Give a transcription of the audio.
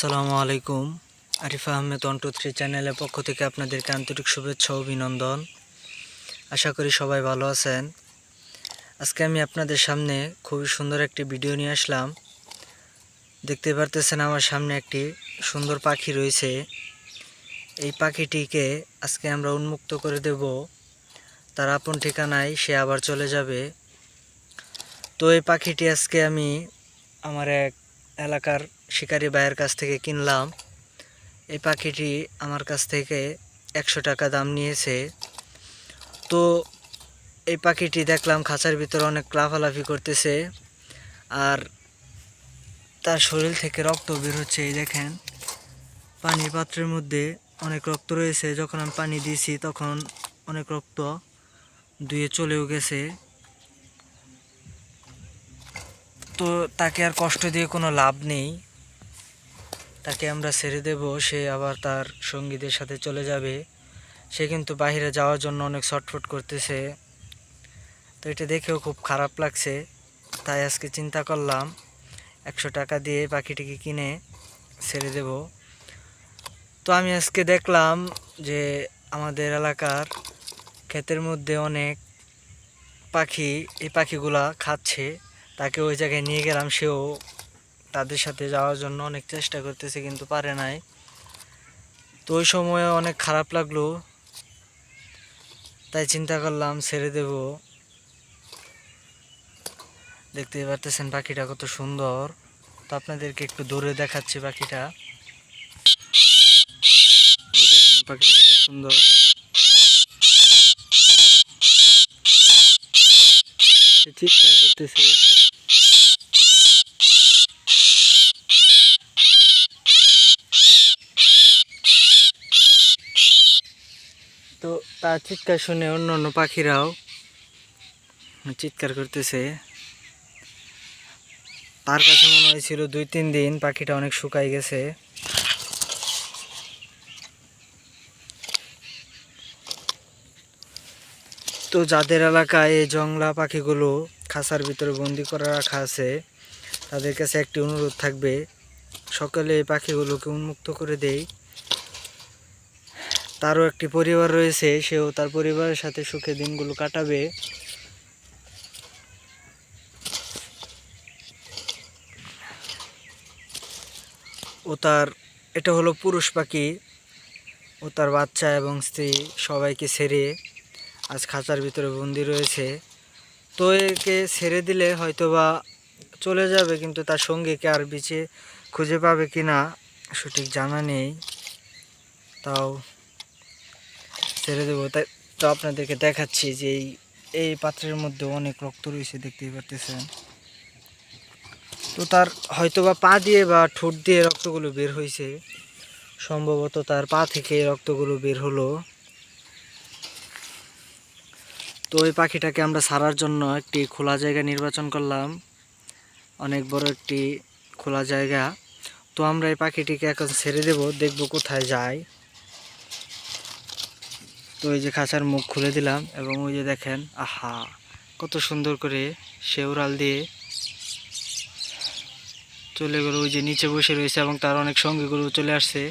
আসসালামু আলাইকুম। Arifa Ahmed onto three চ্যানেলের পক্ষ থেকে আপনাদেরকে আন্তরিক শুভেচ্ছা অভিনন্দন। আশা করি সবাই ভালো আছেন। আজকে আমি আপনাদের সামনে খুবই সুন্দর একটি ভিডিও নিয়ে আসলাম। দেখতে পারতেছেন আমার সামনে একটি সুন্দর পাখি রয়েছে। এই পাখিটিকে আজকে আমরা উন্মুক্ত করে দেব। তার আপন ঠিকানায় সে আবার চলে যাবে। তো এই পাখিটি আজকে আমি আমার এক এলাকার শিকারি ভাইয়ের কাছ থেকে কিনলাম। এই পাখিটি আমার কাছ থেকে একশো টাকা দাম নিয়েছে। তো এই পাখিটি দেখলাম খাঁচার ভিতরে অনেক লাফালাফি করতেছে আর তার শরীর থেকে রক্ত বের হচ্ছে, এই দেখেন। পানির পাত্রের মধ্যে অনেক রক্ত রয়েছে। যখন আমি পানি দিয়েছি তখন অনেক রক্ত ধুয়ে চলেও গেছে। তো তাকে আর কষ্ট দিয়ে কোনো লাভ নেই। তাকে আমরা ছেড়ে দেব, সে আবার তার সঙ্গীদের সাথে চলে যাবে। সে কিন্তু বাইরে যাওয়ার জন্য অনেক ছটফট করতেছে। তো এটা দেখেও খুব খারাপ লাগছে। তাই আজকে চিন্তা করলাম, একশো টাকা দিয়ে পাখিটিকে কিনে ছেড়ে দেব। তো আমি আজকে দেখলাম যে আমাদের এলাকার ক্ষেতের মধ্যে অনেক পাখি, এই পাখিগুলা খাচ্ছে। তাকে ওই জায়গায় নিয়ে গেলাম, সেও তাদের সাথে যাওয়ার জন্য অনেক চেষ্টা করতেছে কিন্তু পারে নাই। তো ওই সময় অনেক খারাপ লাগল, তাই চিন্তা করলাম ছেড়ে দেব। দেখতে পারতেছেন পাখিটা কত সুন্দর। তো আপনাদেরকে একটু দূরে দেখাচ্ছি পাখিটা। পাখিটা কত সুন্দর। চিৎকার করতেছে। তো তার চিৎকার শুনে অন্য অন্য পাখিরাও চিৎকার করতেছে। তার কাছে মনে হয়েছিল দুই তিন দিন পাখিটা অনেক শুকাই গেছে। তো যাদের এলাকায় এই জংলা পাখিগুলো খাঁচার ভিতরে বন্দি করে রাখা আছে, তাদের কাছে একটি অনুরোধ থাকবে, সকালে এই পাখিগুলোকে উন্মুক্ত করে দেই। তারও একটি পরিবার রয়েছে, সেও তার পরিবারের সাথে সুখে দিনগুলো কাটাবে। ও তার, এটা হলো পুরুষ পাখি। ও তার বাচ্চা এবং স্ত্রী সবাইকে ছেড়ে আজ খাঁচার ভিতরে বন্দি রয়েছে। তো একে ছেড়ে দিলে হয়তোবা চলে যাবে, কিন্তু তার সঙ্গীকে আর বিচে খুঁজে পাবে কি না সঠিক জানা নেই। তাও ছেড়ে দেবো। তাই তো আপনাদেরকে দেখাচ্ছি যে এই এই পাত্রের মধ্যে অনেক রক্ত রয়েছে, দেখতেই পারতেছেন। তো তার হয়তোবা পা দিয়ে বা ঠোঁট দিয়ে রক্তগুলো বের হয়েছে। সম্ভবত তার পা থেকে রক্তগুলো বের হলো। তো ওই পাখিটাকে আমরা সারার জন্য একটি খোলা জায়গা নির্বাচন করলাম। অনেক বড় একটি খোলা জায়গা। তো আমরা এই পাখিটিকে এখন ছেড়ে দেব, দেখব কোথায় যায়। তো এই যে খাঁচার মুখ খুলে দিলাম এবং ওই যে দেখেন, আহা, কত সুন্দর করে শেওরাল দিয়ে চলে গেল, ওই যে নিচে বসে রয়েছে এবং তার অনেক সঙ্গীগুলো চলে আসছে।